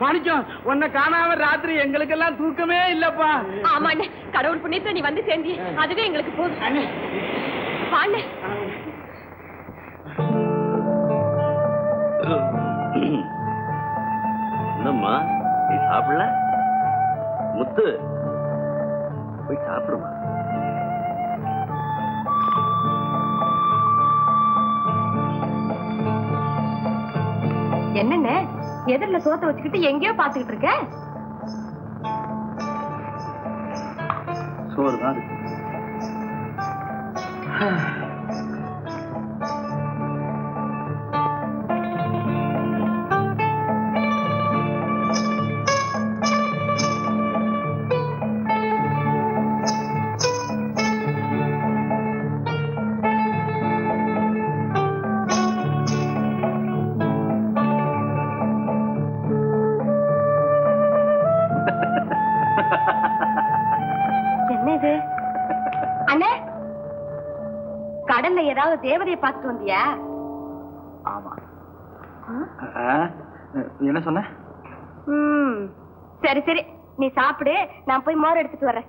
மாணிக்கம் உன்னை காணாம ராத்திரி எங்களுக்கெல்லாம் தூக்கமே இல்லப்பா. ஆமா கடவுள் புண்ணியத்துல நீ வந்து சேர்ந்தி அதுவே எங்களுக்கு போதும். வாண்ணே என்னம்மா நீ சாப்பிடல? முத்து போய் சாப்பிடுமா? என்னென்ன? எதிரில சோத்த வச்சுக்கிட்டு எங்கேயோ பாத்துக்கிட்டு இருக்க? சோறு தான் கடல்ல ஏதாவது தேவதையை பார்த்துட்டு வந்தியா? ஆமா. என்ன சொன்ன? சரி சரி. நீ சாப்பிடு. நான் போய் மோர் எடுத்துட்டு வரேன்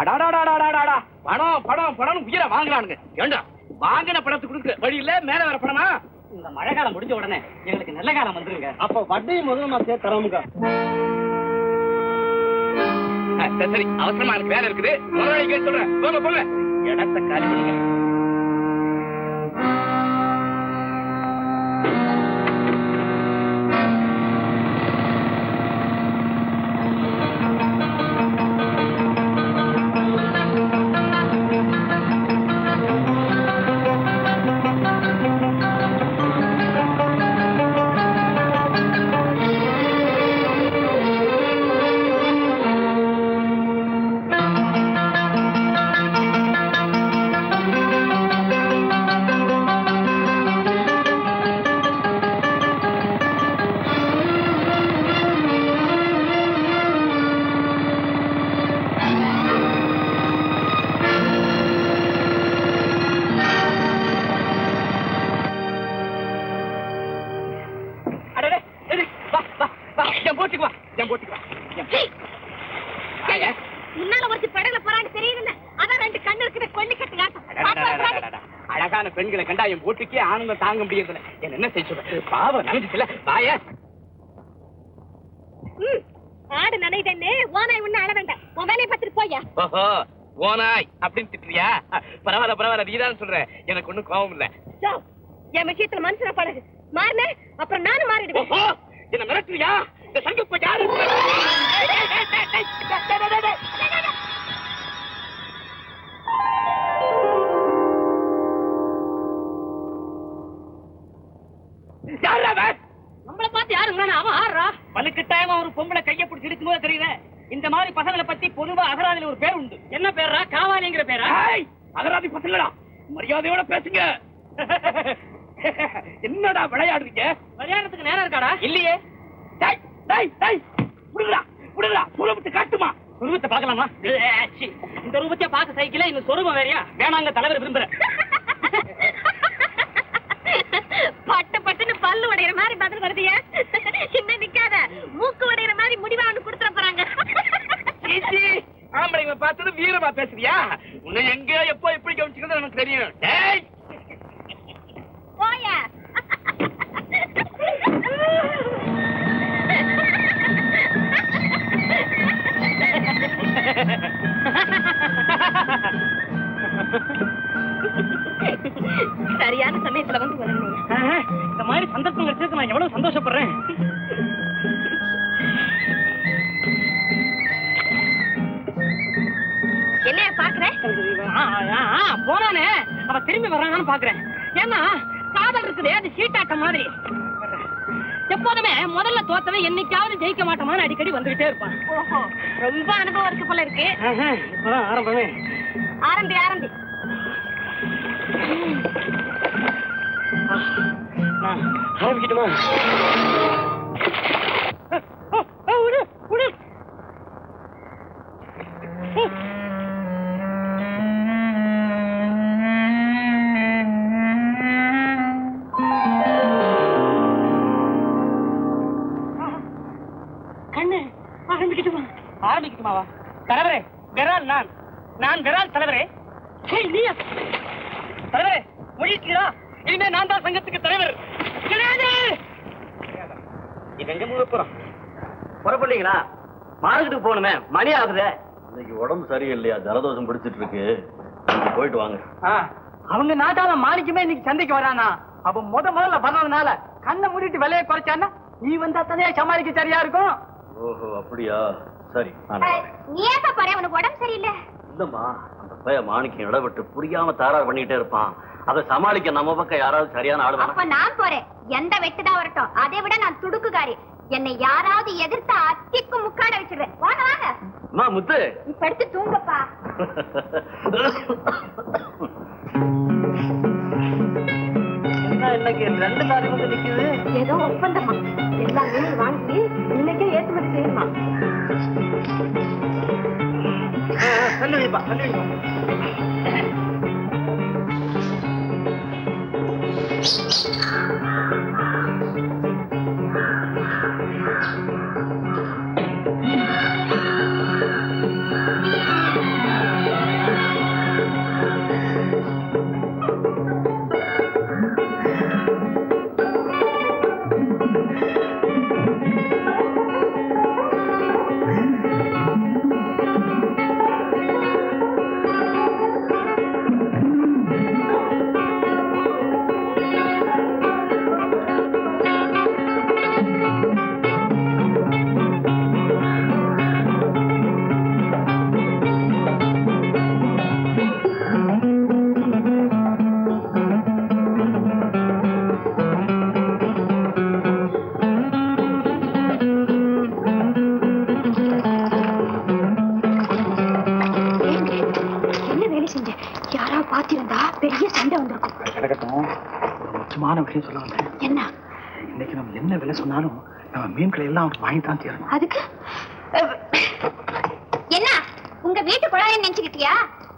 அடாடாடாடாடாடா பணம் பணம் பணம் உயிரை வாங்கலானுங்க ஏண்டா? வாங்கின பணத்தை கொடுக்க வழி இல்ல மேல வர பணமா? இந்த மழை காலம் முடிஞ்ச உடனே எங்களுக்கு நல்ல காலம் வந்துருங்க. அப்போ வட்டி நான் சேர்த்து தரோமுங்க. சரி சரி. அவசரமா எனக்கு வேலை இருக்குது. முதலாளி கேட்டு சொல்றேன். போங்க போங்க. இடத்த காலி பண்ணுங்க என் முன்னால ஒருத்தி படகுல போறான்னு தெரியுதுல்ல? அதான் ரெண்டு கண்ணு கொல்லி அடடடடடடட. அழகான பெண்களை கண்டா என் போட்டுக்கே ஆனந்தம் தாங்க முடியறதில்ல. என்ன செய்ய சொல்ற பாவம் வாய. ம், ஆடு நனைதன்னு ஓனாய் ஒண்ணு அழ வேண்டாம். உன் வேலையை பார்த்துட்டு போயா ஓஹோ ஓனாய் அப்படின்னு திட்டுறியா? பரவாயில்ல பரவாயில்ல நீதான் சொல்ற. எனக்கு ஒண்ணும் கோபம் இல்ல. என் விஷயத்துல மனுஷன பழகு. மாறின அப்புறம் நானும் மாறிடுவேன். என்ன மிரட்டுறியா? இந்த சங்கப்ப யாரு? யாரா அவன்? நம்மள பார்த்து யாருங்க அவன் ஆடுறா வலுக்கட்டாயமா ஒரு பொம்பளை கைய பிடிச்சி போது தெரியல இந்த மாதிரி பசங்களை பத்தி பொதுவா அகராதில ஒரு பேர் உண்டு. என்ன பேரா காவாலிங்கிற பேரா? அகராதி பசங்களா? மரியாதையோட பேசுங்க. என்னடா விளையாடுறீங்க? விளையாடுறதுக்கு நேரம் இருக்காடா? இல்லையே. டேய் டேய் புடுங்கடா புடுங்கடா சுரபத்து காட்டுமா? உருவத்தை பார்க்கலாமா? ஏச்சி, இந்த ரூபத்தை பார்க்க சைக்கிள இந்த சொருபம் வேறையா? வேணாங்க தலைவர் விரும்புறேன் பட்டு பட்டுன்னு பல்லு உடையிற மாதிரி பதில் வருதியா. இன்னும் நிக்காத. மூக்கு உடையிற மாதிரி முடிவான்னு கொடுத்துட போறாங்க. சீச்சி, ஆம்பளைங்களை பார்த்தது வீரமா பேசுறியா? உன்னை எங்க எப்போ எப்படி கவனிச்சுக்கிறது எனக்கு தெரியும். டேய்! போயா. ஏன்னா காதல் இருக்குது அது சீட்டாட்ட மாதிரி. எப்போதுமே முதல்ல தோத்தவன் என்னைக்காவது ஜெயிக்க மாட்டோமான்னு அடிக்கடி வந்துகிட்டே இருப்பான். ரொம்ப அனுபவம் இருக்கு போல இருக்கு. ஆரம்பமே. ஆரம்பி ஆரம்பி. ஆரம்பிக்கட்டுமா? விடு, விடு. ஆரம்பிக்கட்டுமாவா தலைவரே விரால் நான். நான் விரால் தலைவரே. தலைவரே முடிக்கிறா இனிமே நான் தான் சங்கத்துக்கு தலைவர். இது எங்க மூணு போறோம் புறப்பட்டீங்களா மார்க்கெட்டுக்கு போகணுமே. மணி ஆகுதே. இன்னைக்கு உடம்பு சரியில்லையா? ஜலதோஷம் பிடிச்சிட்டு இருக்கு போயிட்டு வாங்க. அவங்க நாட்டால மாணிக்கமே இன்னைக்கு சந்தைக்கு வரானா? அப்ப முத முதல்ல வர்றதுனால கண்ணை மூடிட்டு விலையை குறைச்சான்னா நீ வந்தா தானே சமாளிக்க சரியா இருக்கும்? ஓஹோ அப்படியா? சரி. நீ ஏப்பா பாரு உனக்கு உடம்பு சரியில்லை. இல்லம்மா அந்த பைய மாணிக்கம் இடப்பட்டு புரியாம தாரார் பண்ணிட்டே இருப்பான். அதை சமாளிக்க நம்ம பக்கம் யாராவது சரியான ஆளு அப்ப நான் போறேன். எந்த வெட்டுதான் வரட்டும். அதை விட நான் துடுக்குக்காரி. என்னை யாராவது எதிர்த்து அத்திக்கு முக்காட வச்சிடுறேன். வாங்க வாங்க. அம்மா முத்து. நீ படுத்து தூங்கப்பா. என்ன இன்னைக்கு ரெண்டு லாரி வந்து நிக்குது? ஏதோ ஒப்பந்தமா? எல்லா வாங்கி சொல்லு வைப்பா சொல்லு வைப்பா திருட முக்கியமான விஷயம் சொல்ல வந்தேன். என்ன? இன்னைக்கு நம்ம என்ன விலை சொன்னாலும் நம்ம மீன்களை எல்லாம் அவனுக்கு வாங்கி தான் தீரணும். அதுக்கு? என்ன? உங்க வீட்டு குழாயை நினைச்சுக்கிட்டியா?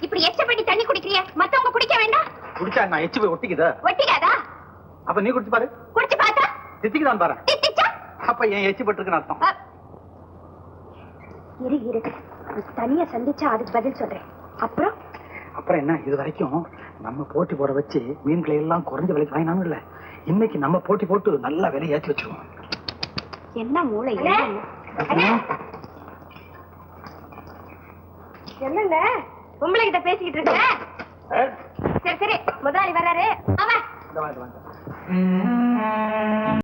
இப்படி எச்சப்படி தண்ணி குடிக்கிறிய? மத்தவங்க குடிக்க வேண்டாம். குடிச்சா நான் எச்சு போய் ஒட்டிக்குதா? ஒட்டிக்காதா? அப்ப நீ குடிச்சு பாரு. குடிச்சு பார்த்தா? தித்திக்குதான் பாரு. அப்ப என் எச்சு பட்டிருக்குன்னு அர்த்தம். இரு இரு. தனியா சந்திச்சா அதுக்கு பதில் சொல்றேன். அப்புறம்? அப்புறம் என்ன? இது வரைக்கும் நம்ம போட்டி போட வச்சு மீன்களை எல்லாம் குறைஞ்ச விலைக்கு வாங்கினாலும் இல்ல? இன்னைக்கு நம்ம போட்டி போட்டு நல்ல விலை ஏற்றி வச்சிருவோம். என்ன மூளை? என்னங்க? உங்களை கிட்ட பேசிக்கிட்டு இருக்க? சரி சரி. முதலாளி வர்றாரு.